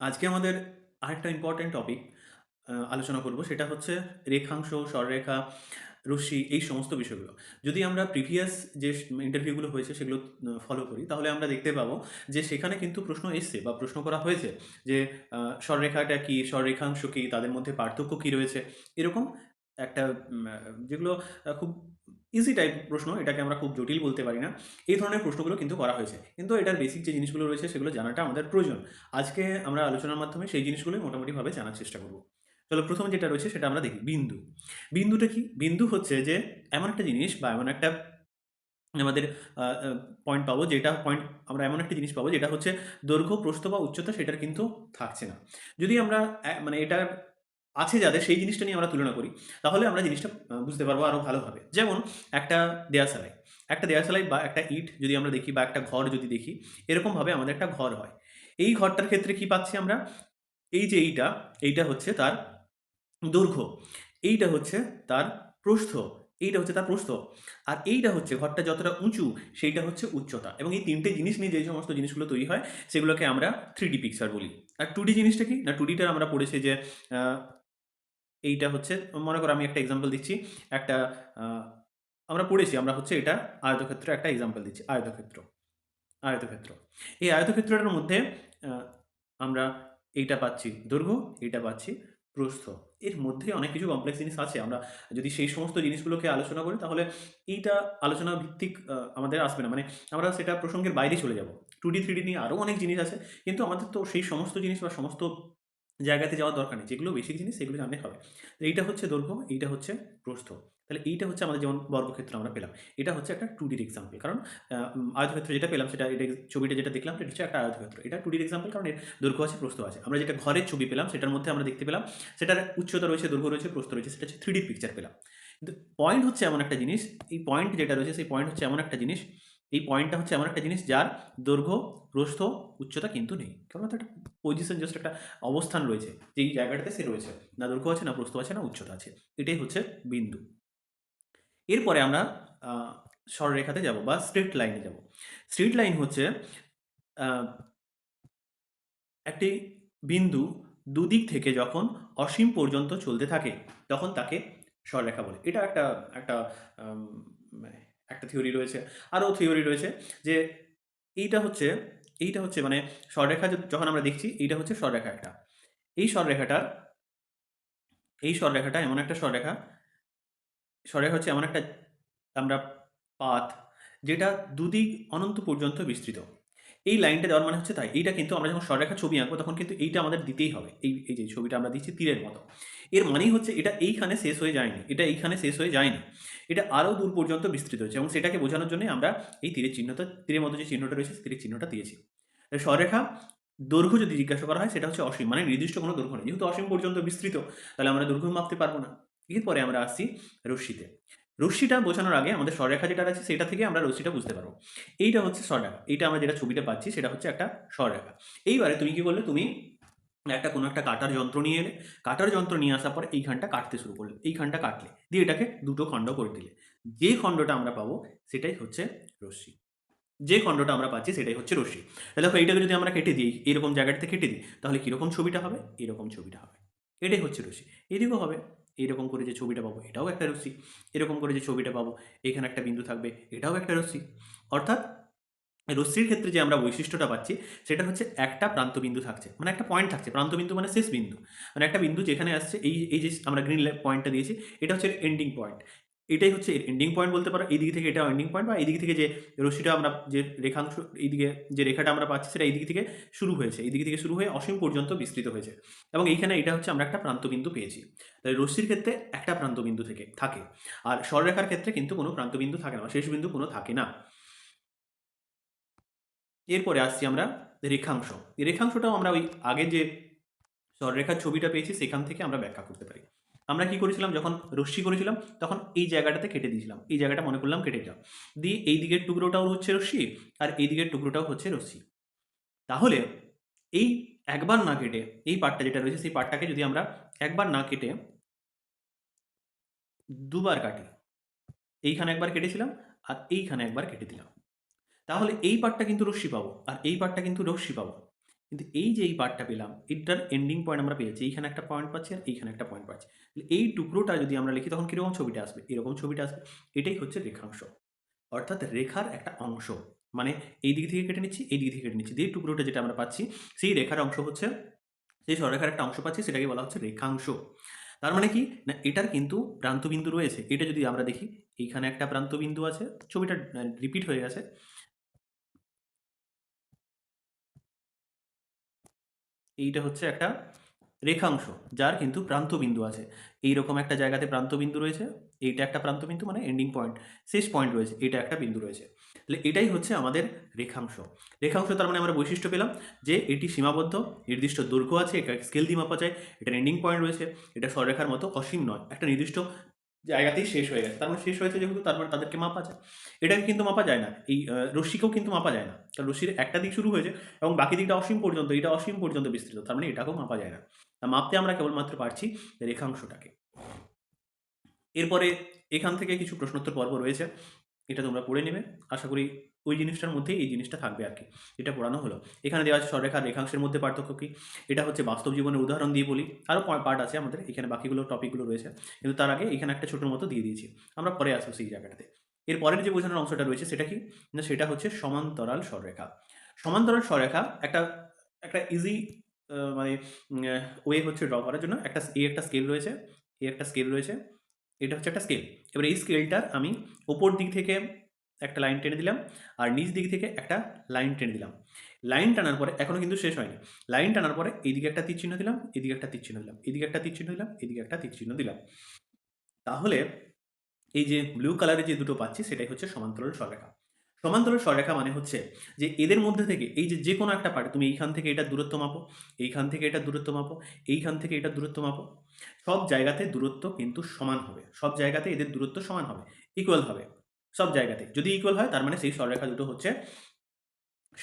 আজকে আমাদের আরেকটা ইম্পর্টেন্ট টপিক আলোচনা করব সেটা হচ্ছে রেখাংশ, সরলরেখা, রশ্মি এই সমস্ত বিষয়গুলো। যদি আমরা প্রিভিয়াস যে ইন্টারভিউগুলো হয়েছে সেগুলো ফলো করি তাহলে আমরা দেখতে পাবো যে সেখানে কিন্তু প্রশ্ন এসছে বা প্রশ্ন করা হয়েছে যে আ কী কি? কী তাদের মধ্যে পার্থক্য কী রয়েছে? এরকম একটা যেগুলো খুব ইজি টাইপ প্রশ্ন এটাকে আমরা খুব জটিল বলতে পারি না। এই ধরনের প্রশ্নগুলো কিন্তু করা হয়েছে। কিন্তু এটার বেসিক যে জিনিসগুলো রয়েছে সেগুলো জানাটা আমাদের প্রয়োজন। আজকে আমরা আলোচনার মাধ্যমে সেই জিনিসগুলোই মোটামুটিভাবে জানার চেষ্টা করব। চলো ১ম যেটা রয়েছে সেটা আমরা দেখি বিন্দু। বিন্দুটা কি? বিন্দু হচ্ছে যে এমন একটা জিনিস বা এমন একটা আমাদের পয়েন্ট পাবো যেটা পয়েন্ট আমরা এমন একটা জিনিস পাবো যেটা হচ্ছে দৈর্ঘ্য, প্রস্থ বা উচ্চতা সেটার কিন্তু থাকছে না। যদি আমরা মানে এটার আছে যাদের সেই জিনিসটা নিয়ে আমরা তুলনা করি, তাহলে আমরা জিনিসটা বুঝতে পারব আরও ভালোভাবে। যেমন একটা দেয়াশালাই। একটা দেয়াশালাই বা একটা ইট যদি আমরা দেখি বা একটা ঘর যদি দেখি, এরকমভাবে আমাদের একটা ঘর হয়। এই ঘরটার ক্ষেত্রে কি পাচ্ছি আমরা? এই যে এইটা, এইটা হচ্ছে তার দৈর্ঘ্য। এইটা হচ্ছে তার প্রস্থ। এইটা হচ্ছে তার প্রস্থ। আর এইটা হচ্ছে ঘরটা যতটা উঁচু সেইটা হচ্ছে উচ্চতা। এবং এই তিনটে জিনিস নিয়ে যে সমস্ত জিনিসগুলো তৈরি হয় সেগুলোকে আমরা 3D পিকচার বলি। আর 2D জিনিসটা কি? না 2D টা আমরা পড়েছি যে এইটা হচ্ছে মনে করো আমি একটা এক্সাম্পল দিচ্ছি। একটা আমরা পড়েছি আমরা হচ্ছে এটা আয়তক্ষেত্র একটা এক্সাম্পল দিচ্ছি। আয়তক্ষেত্র, আয়তক্ষেত্র। এই আয়তক্ষেত্রটার মধ্যে আমরা এইটা পাচ্ছি দৈর্ঘ্য, এইটা পাচ্ছি প্রস্থ। এর মধ্যে অনেক কিছু কমপ্লেক্স জিনিস আছে। আমরা যদি সেই সমস্ত জিনিসগুলোকে আলোচনা করি তাহলে এইটা আলোচনা ভিত্তিক আমাদের আসবে না। মানে আমরা সেটা প্রসঙ্গের বাইরে চলে যাব। 2D, 3D নিয়ে আরও অনেক জিনিস আছে। কিন্তু আমাদের তো সেই সমস্ত জিনিস বা সমস্ত জায়গাতে যাওয়ার দরকার নেই। যেগুলো বেসিক জিনিস সেগুলো জানলেই হবে। এইটা হচ্ছে দৈর্ঘ্য, এইটা হচ্ছে প্রস্থ। তাহলে এইটা হচ্ছে আমাদের যেমন বর্গক্ষেত্র আমরা পেলাম। এটা হচ্ছে একটা 2D র এক্সাম্পল। কারণ আয়তক্ষেত্র যেটা পেলাম সেটা এটা ছবিটা যেটা দেখলাম সেটা হচ্ছে একটা আয়তক্ষেত্র। এটা 2D র এক্সাম্পল কারণ এর দৈর্ঘ্য আছে, প্রস্থ আছে। আমরা যেটা ঘরের ছবি পেলাম সেটার মধ্যে আমরা দেখতে পেলাম সেটার উচ্চতা রয়েছে, দৈর্ঘ্য রয়েছে, প্রস্থ রয়েছে। সেটা হচ্ছে 3D র পিকচার পেলাম। কিন্তু পয়েন্ট হচ্ছে এমন একটা জিনিস, এই পয়েন্ট যেটা রয়েছে সেই পয়েন্ট হচ্ছে এমন একটা জিনিস, এই পয়েন্টটা হচ্ছে এমন একটা জিনিস যার দৈর্ঘ্য, প্রস্থ, উচ্চতা কিন্তু নেই। কেবলমাত্র একটা পজিশন জাস্ট একটা অবস্থান রয়েছে। যেই জায়গাটাতে সে রয়েছে। না দৈর্ঘ্য আছে, না প্রস্থ আছে, না উচ্চতা আছে। এটাই হচ্ছে বিন্দু। এরপরে আমরা আ সরলরেখাতে যাব বা স্ট্রেইট লাইনে যাব। স্ট্রেইট লাইন হচ্ছে একটি বিন্দু দুদিক থেকে যখন অসীম পর্যন্ত চলতে থাকে, তখন তাকে সরলরেখা বলে। এটা একটা একটা মানে একটা থিওরি রয়েছে। আরও থিওরি রয়েছে যে এইটা হচ্ছে এইটা হচ্ছে মানে স্বরেখা যখন আমরা দেখছি, এইটা হচ্ছে স্বরেখা একটা। এই স্বরেখাটার এই স্বরেখাটা এমন একটা স্বরেখা স্বরেখা হচ্ছে এমন একটা আমরা পাত যেটা দুদিক অনন্ত পর্যন্ত বিস্তৃত। এই লাইনটা দেওয়ার মানে হচ্ছে তাই। এইটা কিন্তু আমরা যখন সরলরেখার ছবি আঁকবো, তখন কিন্তু এইটা আমাদের দিতেই হবে। এই এই যে ছবিটা আমরা দিচ্ছি তীরের মতো। এর মানেই হচ্ছে এটা এইখানে শেষ হয়ে যায়নি। এটা এইখানে শেষ হয়ে যায়নি। এটা আরও দূর পর্যন্ত বিস্তৃত হয়েছে এবং সেটাকে বোঝানোর জন্যই আমরা এই তীরের চিহ্নটা, তীরের মতো যে চিহ্নটা রয়েছে তীরের চিহ্নটা দিয়েছি। সরলরেখা দৈর্ঘ্য যদি জিজ্ঞাসা করা হয়, সেটা হচ্ছে অসীম। মানে নির্দিষ্ট কোনো দৈর্ঘ্য নেই। যেহেতু অসীম পর্যন্ত বিস্তৃত, তাহলে আমরা দৈর্ঘ্য মাপতে পারব না। এরপরে আমরা আসছি রশ্মিতে। রশ্মিটা বোঝানোর আগে আমাদের সরলরেখা যেটা আছে সেটা থেকে আমরা রশ্মিটা বুঝতে পারব এইটা হচ্ছে স্বরেখা এইটা আমরা যেটা ছবিটা পাচ্ছি সেটা হচ্ছে একটা স্বরেখা এইবারে তুমি কি করলে? তুমি একটা কোনো একটা কাটার যন্ত্র নিয়ে এলে। কাটার যন্ত্র নিয়ে আসার পরে এইখানটা কাটতে শুরু করলে। এইখানটা কাটলে। দিয়ে এটাকে দুটো খণ্ড করে দিলে। যে খণ্ডটা আমরা পাবো সেটাই হচ্ছে রশ্মি। যে খণ্ডটা আমরা পাচ্ছি সেটাই হচ্ছে রশ্মি। তাহলে দেখো এইটাকে যদি আমরা কেটে দিই, এরকম জায়গাটাতে কেটে দিই তাহলে কীরকম ছবিটা হবে? এরকম ছবিটা হবে। এটাই হচ্ছে রশ্মি। এদিকেও হবে। এইরকম করে যে ছবিটা পাবো, এটাও একটা রশ্মি। এরকম করে যে ছবিটা পাবো, এখানে একটা বিন্দু থাকবে, এটাও একটা রশ্মি। অর্থাৎ রশ্মির ক্ষেত্রে যে আমরা বৈশিষ্ট্যটা পাচ্ছি, সেটা হচ্ছে একটা প্রান্তবিন্দু থাকছে। মানে একটা পয়েন্ট থাকছে। প্রান্তবিন্দু মানে শেষ বিন্দু। মানে একটা বিন্দু যেখানে আসছে, এই এই যে আমরা গ্রিন পয়েন্টটা দিয়েছি, এটা হচ্ছে এন্ডিং পয়েন্ট। এটাই হচ্ছে এন্ডিং পয়েন্ট বলতে পারো। এই দিক থেকে এটা এন্ডিং পয়েন্ট বা এই দিক থেকে যে রশ্মিটা আমরা, যে রেখাংশ, এইদিকে যে রেখাটা আমরা পাচ্ছি সেটা এই দিক থেকে শুরু হয়েছে। এই দিক থেকে শুরু হয়ে অসীম পর্যন্ত বিস্তৃত হয়েছে। এবং এইখানে এটা হচ্ছে আমরা একটা প্রান্তবিন্দু পেয়েছি। তাই রশ্মির ক্ষেত্রে একটা প্রান্তবিন্দু থেকে থাকে। আর সরলরেখার ক্ষেত্রে কিন্তু কোনো প্রান্তবিন্দু থাকে না। শেষ বিন্দু কোনো থাকে না। এরপরে আসছি আমরা রেখাংশ। রেখাংশটাও আমরা ওই আগের যে সরলরেখার ছবিটা পেয়েছি, সেখান থেকে আমরা ব্যাখ্যা করতে পারি। আমরা কি করেছিলাম যখন রশ্মি করেছিলাম, তখন এই জায়গাটাতে কেটে দিয়েছিলাম। এই জায়গাটা মনে করলাম কেটে দিলাম। দিয়ে এই দিকের টুকরোটাও হচ্ছে রশ্মি, আর এই দিকের টুকরোটাও হচ্ছে রশ্মি। তাহলে এই একবার না কেটে, এই পার্টটা যেটা রয়েছে, সেই পার্টটাকে যদি আমরা একবার না কেটে দুবার কাটি। এইখানে একবার কেটেছিলাম, আর এইখানে একবার কেটে দিলাম। তাহলে এই পার্টটা কিন্তু রশ্মি পাবো, আর এই পার্টটা কিন্তু রশ্মি পাবো। কিন্তু এই যে এই পার্টটা পেলাম, এটার এন্ডিং পয়েন্ট আমরা পেয়েছি, এইখানে একটা পয়েন্ট পাচ্ছি আর এইখানে একটা পয়েন্ট পাচ্ছি। এই টুকরোটা যদি আমরা লিখি, তখন কীরকম ছবিটা আসবে? এরকম ছবিটা আসবে। এটাই হচ্ছে রেখাংশ। অর্থাৎ রেখার একটা অংশ। মানে এই দিক থেকে কেটে নিচ্ছি, এই দিক থেকে কেটে নিচ্ছি। দিয়ে টুকরোটা যেটা আমরা পাচ্ছি, সেই রেখার অংশ হচ্ছে, সেই সররেখার একটা অংশ পাচ্ছি, সেটাকে বলা হচ্ছে রেখাংশ। তার মানে কি? না, এটার কিন্তু প্রান্তবিন্দু রয়েছে। এটা যদি আমরা দেখি, এইখানে একটা প্রান্তবিন্দু আছে, ছবিটা রিপিট হয়ে গেছে। এইটা হচ্ছে একটা রেখাংশ, যার কিন্তু প্রান্তবিন্দু আছে। এই রকম একটা জায়গাতে প্রান্তবিন্দু রয়েছে, এইটা একটা প্রান্তবিন্দু মানে এন্ডিং পয়েন্ট শেষ পয়েন্ট রয়েছে এটা একটা বিন্দু রয়েছে। তাহলে এটাই হচ্ছে আমাদের রেখাংশ। রেখাংশ তার মানে আমরা বৈশিষ্ট্য পেলাম যে এটি সীমাবদ্ধ, নির্দিষ্ট দৈর্ঘ্য আছে এটা স্কেল দিয়ে মাপা যায় এটার এন্ডিং পয়েন্ট রয়েছে, এটা সররেখার মতো অসীম নয়, একটা নির্দিষ্ট জায়গাতেই শেষ হয়ে গেছে। তার মানে শেষ হয়েছে যেহেতু, তারপরে তাদেরকে মাপা যায়। এটাকে কিন্তু মাপা যায় না। এই রশ্মিকেও কিন্তু মাপা যায় না। কারণ রশ্মির একটা দিক শুরু হয়েছে এবং বাকি দিকটা অসীম পর্যন্ত, এটা অসীম পর্যন্ত বিস্তৃত। তার মানে এটাকেও মাপা যায় না। মাপতে আমরা কেবলমাত্র পারছি রেখাংশটাকে। এরপরে এখান থেকে কিছু প্রশ্নোত্তর পর্ব রয়েছে। এটা তোমরা পড়ে নেবে। আশা করি ওই জিনিসটার মধ্যেই এই জিনিসটা থাকবে আর কি, এটা পড়ানো হলো। এখানে দেওয়া আছে সররেখা রেখাংশের মধ্যে পার্থক্য কী? এটা হচ্ছে বাস্তব জীবনের উদাহরণ দিয়ে বলি। আরও পার্ট আছে আমাদের, এখানে বাকিগুলো টপিকগুলো রয়েছে। কিন্তু তার আগে এখানে একটা ছোটোর মতো দিয়ে দিয়েছি। আমরা পরে আসব সেই জায়গাটাতে। এর পরের যে বোঝানোর অংশটা রয়েছে সেটা কি? না, সেটা হচ্ছে সমান্তরাল সররেখা সমান্তরাল সররেখা একটা একটা ইজি মানে ওয়ে হচ্ছে ড্র করার জন্য। একটা এ একটা স্কেল রয়েছে এ একটা স্কেল রয়েছে, এটা হচ্ছে একটা স্কেল এবার এই স্কেলটার আমি ওপর দিক থেকে একটা লাইন টেনে দিলাম, আর নিচ দিক থেকে একটা লাইন টেনে দিলাম। লাইন টানার পরে এখনও কিন্তু শেষ হয়নি। লাইন টানার পরে এইদিকে একটা তীর চিহ্ন দিলাম, এদিকে একটা তীর চিহ্ন দিলাম, এদিকে একটা তীর চিহ্ন দিলাম, এদিকে একটা তীর চিহ্ন দিলাম। তাহলে এই যে ব্লু কালারের যে দুটো পাচ্ছি, সেটাই হচ্ছে সমান্তরাল সররেখা সমান্তরাল সররেখা মানে হচ্ছে যে এদের মধ্যে থেকে এই যে যে কোনো একটা পার্ট তুমি এইখান থেকে এটা দূরত্ব মাপো, এইখান থেকে এটা দূরত্ব মাপো, এইখান থেকে এটা দূরত্ব মাপো, সব জায়গাতে দূরত্ব কিন্তু সমান হবে। সব জায়গাতে এদের দূরত্ব সমান হবে ইকুয়াল হবে। সব জায়গাতে। যদি ইকুয়াল হয়, তার মানে সেই সররেখা দুটো হচ্ছে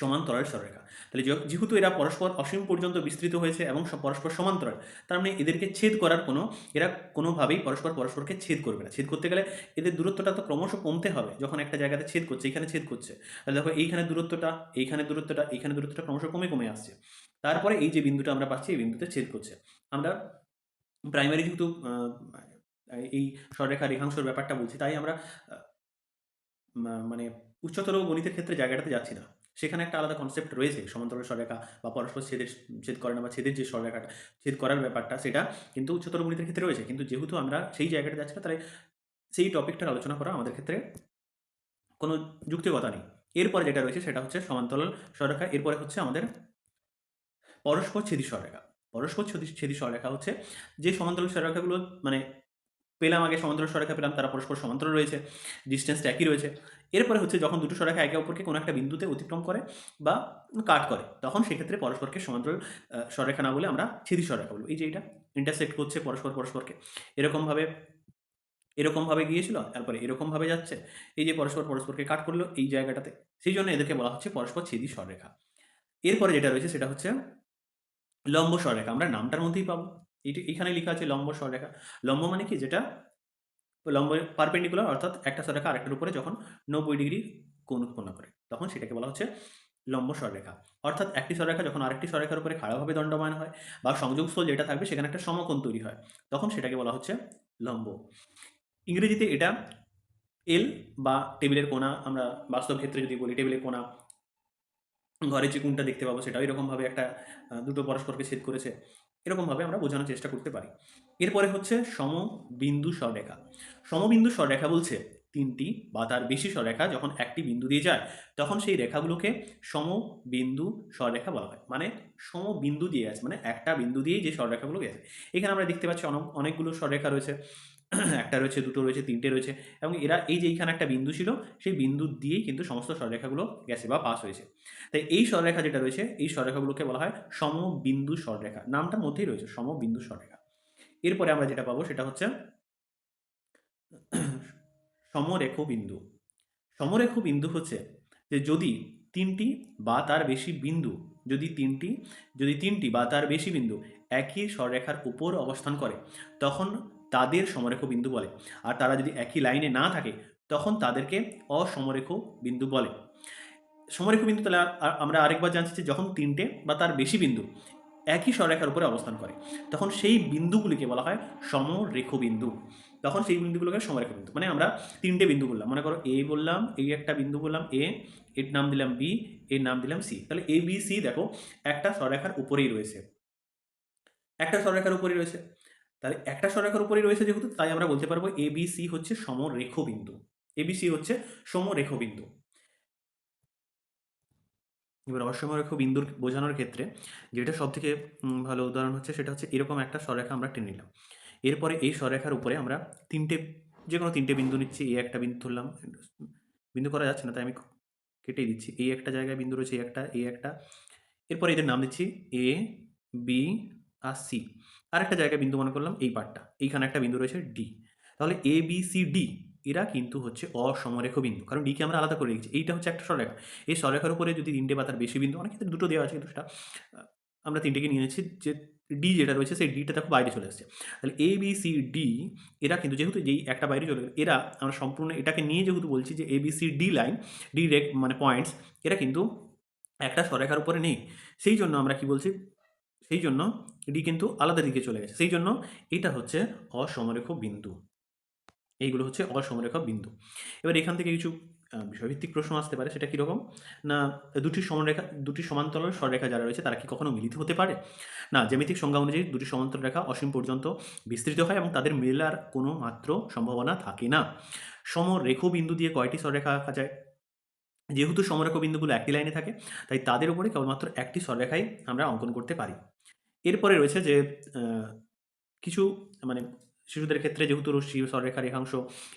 সমান্তরাল সররেখা তাহলে যেহেতু এরা পরস্পর অসীম পর্যন্ত বিস্তৃত হয়েছে এবং সব পরস্পর সমান্তরাল তার মানে এদেরকে ছেদ করার কোনো, এরা কোনোভাবেই পরস্পর পরস্পরকে ছেদ করবে না। ছেদ করতে গেলে এদের দূরত্বটা তো ক্রমশ কমতে হবে, যখন একটা জায়গাতে ছেদ করছে, এখানে ছেদ করছে। তাহলে দেখো, এইখানে দূরত্বটা এইখানে দূরত্বটা এইখানে দূরত্বটা ক্রমশ কমে কমে আসছে। তারপরে এই যে বিন্দুটা আমরা পাচ্ছি, এই বিন্দুতে ছেদ করছে। আমরা প্রাইমারি যেহেতু এই সররেখা রেখাংশের ব্যাপারটা বলছি, তাই আমরা মানে উচ্চতর গণিতের ক্ষেত্রে জায়গাটাতে যাচ্ছি না। সেখানে একটা আলাদা কনসেপ্ট রয়েছে, সমান্তরাল সররেখা বা পরস্পর ছেদের, ছেদ করে না বা ছেদের যে সররেখাটা ছেদ করার ব্যাপারটা, সেটা কিন্তু উচ্চতর গণিতের ক্ষেত্রে রয়েছে। কিন্তু যেহেতু আমরা সেই জায়গাটা যাচ্ছি না তাই সেই টপিকটার আলোচনা করা আমাদের ক্ষেত্রে কোনো যুক্তিকতা নেই। এরপরে যেটা রয়েছে, সেটা হচ্ছে সমান্তরাল সররেখা এরপরে হচ্ছে আমাদের পরস্পর ছেদি সররেখা পরস্পর ছেদি ছেদি সররেখা হচ্ছে যে সমান্তরাল সররেখাগুলো মানে পেলাম আগে সমান্তরাল সররেখা পেলাম তারা পরস্পর সমান্তরাল রয়েছে ডিস্টেন্সটা একই রয়েছে। এরপরে হচ্ছে যখন দুটো সররেখা একে অপরকে কোনো একটা বিন্দুতে অতিক্রম করে বা কাট করে তখন সেক্ষেত্রে পরস্পরকে সমান্তরাল আহ, সররেখা না বলে আমরা ছেদি সররেখা বলব। এই যে এটা ইন্টারসেক্ট করছে পরস্পর পরস্পরকে। এরকমভাবে এরকমভাবে গিয়েছিল তারপরে এরকমভাবে যাচ্ছে এই যে পরস্পর পরস্পরকে কাট করল এই জায়গাটাতে সেই জন্য এদেরকে বলা হচ্ছে পরস্পর ছেদি সররেখা এরপরে যেটা রয়েছে সেটা হচ্ছে লম্ব সররেখা আমরা নামটার মধ্যেই পাবো। এটি এখানে লেখা আছে লম্ব সররেখা লম্ব মানে কি? যেটা লম্ব পারপেন্ডিকুলার অর্থাৎ একটা সররেখা আরেকটার উপরে যখন নব্বই ডিগ্রি কোণ উৎপন্ন করে, তখন সেটাকে বলা হচ্ছে লম্ব সররেখা অর্থাৎ একটি সররেখা যখন আরেকটি সররেখার উপরে খাড়াভাবে দণ্ডমান হয় বা সংযোগস্থল যেটা থাকবে সেখানে একটা সমকোণ তৈরি হয়, তখন সেটাকে বলা হচ্ছে লম্ব। ইংরেজিতে এটা এল বা টেবিলের কোণা, আমরা বাস্তব ক্ষেত্রে যদি বলি টেবিলের কোণা ঘরে যে কোনটা দেখতে পাবো সেটাও এরকমভাবে একটা দুটো পরস্পরকে ছেদ করেছে। এরকমভাবে আমরা বোঝানোর চেষ্টা করতে পারি। এরপরে হচ্ছে সমবিন্দু স্বরেখা। সমবিন্দু স্বরেখা বলছে তিনটি বা তার বেশি স্বরেখা যখন একটি বিন্দু দিয়ে যায়, তখন সেই রেখাগুলোকে সমবিন্দু স্বরেখা বলা হয়। মানে সমবিন্দু দিয়ে গেছে মানে একটা বিন্দু দিয়েই যে স্বরেখাগুলো গেছে। এখানে আমরা দেখতে পাচ্ছি অনেক, অনেকগুলো স্বরেখা রয়েছে। একটা রয়েছে, দুটো রয়েছে, তিনটে রয়েছে এবং এরা এই যে এইখানে একটা বিন্দু ছিল, সেই বিন্দু দিয়েই কিন্তু সমস্ত সররেখাগুলো গেছে বা পাস হয়েছে। তাই এই সররেখা যেটা রয়েছে, এই সররেখাগুলোকে বলা হয় সমবিন্দু সররেখা নামটার মধ্যেই রয়েছে, সমবিন্দু সররেখা এরপরে আমরা যেটা পাবো সেটা হচ্ছে সমরেখ বিন্দু সমরেখ বিন্দু হচ্ছে যে যদি তিনটি বা তার বেশি বিন্দু, যদি তিনটি যদি তিনটি বা তার বেশি বিন্দু একই সররেখার উপর অবস্থান করে, তখন তাদের সমরেখ বিন্দু বলে। আর তারা যদি একই লাইনে না থাকে, তখন তাদেরকে অসমরেখ বিন্দু বলে। সমরেখ বিন্দু তাহলে আমরা আরেকবার জানছি যে যখন তিনটে বা তার বেশি বিন্দু একই সররেখার উপরে অবস্থান করে, তখন সেই বিন্দুগুলিকে বলা হয় সমরেখ বিন্দু। তখন সেই বিন্দুগুলোকে সমরেখ বিন্দু। মানে আমরা তিনটে বিন্দু বললাম। মনে করো এ বললাম, এই একটা বিন্দু বললাম এ, এর নাম দিলাম বি, এর নাম দিলাম সি। তাহলে এ, বি, সি দেখো একটা সররেখার উপরেই রয়েছে। একটা সররেখার উপরেই রয়েছে। তাহলে একটা সররেখার উপরেই রয়েছে যেহেতু, তাই আমরা বলতে পারব এ বি সি হচ্ছে সমরেখ বিন্দু এ বি সি হচ্ছে সমরেখ বিন্দু এবার অসমরেখ বিন্দুর বোঝানোর ক্ষেত্রে যেটা সব থেকে ভালো উদাহরণ হচ্ছে সেটা হচ্ছে এরকম একটা সরেখা আমরা টেনে নিলাম। এরপরে এই সরেখার উপরে আমরা তিনটে যে কোনো তিনটে বিন্দু নিচ্ছি এই একটা বিন্দু ধরলাম, বিন্দু করা যাচ্ছে না, তাই আমি কেটেই দিচ্ছি। এই একটা জায়গায় বিন্দু রয়েছে এই একটা এই একটা। এরপরে এদের নাম দিচ্ছি এ বি আর সি আরেকটা জায়গায় বিন্দু মনে করলাম, এই পার্টটা। এইখানে একটা বিন্দু রয়েছে ডি তাহলে এ বি সি ডি এরা কিন্তু হচ্ছে অসমরেখ বিন্দু। কারণ ডিকে আমরা আলাদা করে রেখেছি। এইটা হচ্ছে একটা সরেখা এই সরেখার উপরে যদি তিনটে বা তার বেশি বিন্দু, অনেক ক্ষেত্রে দুটো দেওয়া আছে কিন্তু সেটা আমরা তিনটেকে নিয়ে নিচ্ছি যে ডি যেটা রয়েছে, সেই ডিটা দেখো বাইরে চলে আসছে তাহলে এ বি সি ডি এরা কিন্তু যেহেতু যেই একটা বাইরে চলে গেল এরা আমরা সম্পূর্ণ এটাকে নিয়ে যেহেতু বলছি যে A B C D line D রেক মানে পয়েন্টস এরা কিন্তু একটা সরেখার উপরে নেই। সেই জন্য আমরা কি বলছি? সেই জন্য ডি কিন্তু আলাদা দিকে চলে গেছে। সেই জন্য এটা হচ্ছে অসমরেখ বিন্দু। এইগুলো হচ্ছে অসমরেখা বিন্দু। এবার এখান থেকে কিছু বিষয়ভিত্তিক প্রশ্ন আসতে পারে, সেটা কীরকম? না, দুটি সমরেখা, দুটি সমান্তরাল সররেখা যারা রয়েছে, তারা কি কখনো মিলিত হতে পারে? না, জ্যামিতিক সংজ্ঞা অনুযায়ী দুটি সমান্তরাল রেখা অসীম পর্যন্ত বিস্তৃত হয় এবং তাদের মেলার কোনো মাত্র সম্ভাবনা থাকে না। সমরেখ বিন্দু দিয়ে কয়টি সররেখা আঁকা যায়? যেহেতু সমরেখ বিন্দুগুলো একই লাইনে থাকে, তাই তাদের উপরে কেবলমাত্র একটি সররেখাই আমরা অঙ্কন করতে পারি। এরপরে রয়েছে যে কিছু মানে শিশুদের ক্ষেত্রে যেহেতু রশ্মি সররেখা রেখাংশ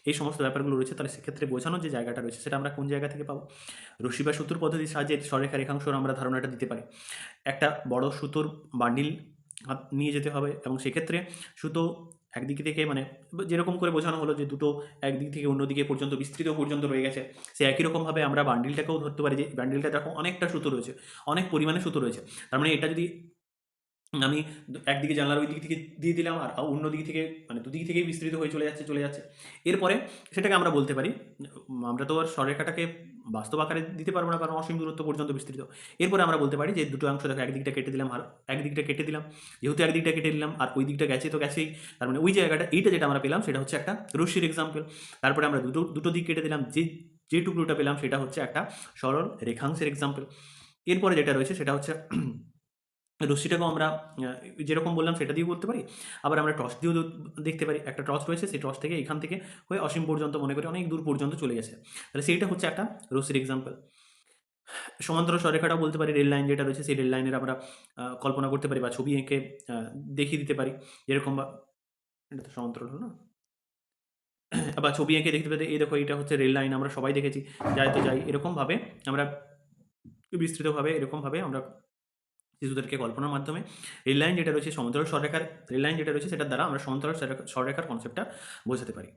এই সমস্ত ব্যাপারগুলো রয়েছে, তাহলে সেক্ষেত্রে বোঝানোর যে জায়গাটা রয়েছে, সেটা আমরা কোন জায়গা থেকে পাবো? রশ্মি বা সুতোর পদ্ধতির সাহায্যে সররেখা রেখাংশর আমরা ধারণাটা দিতে পারি। একটা বড় সুতোর বান্ডিল নিয়ে যেতে হবে এবং সেক্ষেত্রে সুতো একদিক থেকে মানে যেরকম করে বোঝানো হলো যে দুটো একদিক থেকে অন্যদিকে পর্যন্ত, বিস্তৃত পর্যন্ত রয়ে গেছে, সে একই রকমভাবে আমরা বান্ডিলটাকেও ধরতে পারি যে, বান্ডিলটা দেখো অনেকটা সুতো রয়েছে, অনেক পরিমাণে সুতো রয়েছে। তার মানে এটা যদি আমি একদিকে জানলার ওই দিক থেকে দিয়ে দিলাম আর অন্য দিক থেকে মানে দুদিক থেকেই বিস্তৃত হয়ে চলে যাচ্ছে চলে যাচ্ছে। এরপরে সেটাকে আমরা বলতে পারি, আমরা তো আর সররেখাটাকে বাস্তব আকারে দিতে পারব না, কারণ অসীম দূরত্ব পর্যন্ত বিস্তৃত। এরপরে আমরা বলতে পারি যে দুটো অংশ, দেখো একদিকটা কেটে দিলাম, আর একদিকটা কেটে দিলাম। যেহেতু একদিকটা কেটে দিলাম, আর ওই দিকটা গেছে তো গেছেই। তার মানে ওই জায়গাটা, এইটা যেটা আমরা পেলাম, সেটা হচ্ছে একটা রশ্মির এক্সাম্পল তারপরে আমরা দুটো দুটো দিক কেটে দিলাম, যে যে টুকরোটা পেলাম, সেটা হচ্ছে একটা সরল রেখাংশের এক্সাম্পল এরপরে যেটা রয়েছে, সেটা হচ্ছে রশ্মিটাকেও আমরা যেরকম বললাম সেটা দিয়েও বলতে পারি। আবার আমরা টস দিয়েও দেখতে পারি। একটা টস রয়েছে, সেই টস থেকে এখান থেকে হয়ে অসীম পর্যন্ত, মনে করি অনেক দূর পর্যন্ত চলে গেছে। তাহলে সেইটা হচ্ছে একটা রশ্মির এক্সাম্পল সমান্তরাল সরেখাটাও বলতে পারি, রেল লাইন যেটা রয়েছে সেই রেল লাইনের আমরা কল্পনা করতে পারি বা ছবি এঁকে দেখিয়ে দিতে পারি। যেরকম বা, এটা তো সমান্তরাল হলো না? বা ছবি এঁকে দেখতে পেতে, এই দেখো এটা হচ্ছে রেল লাইন আমরা সবাই দেখেছি। যাই তো যাই, এরকমভাবে আমরা বিস্তৃতভাবে, এরকমভাবে আমরা শিশুদেরকে কল্পনার মাধ্যমে। রেল লাইন যেটা রয়েছে সমান্তরাল সররেখার রেল লাইন যেটা রয়েছে সেটার দ্বারা আমরা সমান্তরাল সররেখা- কনসেপ্টটা বোঝাতে পারি।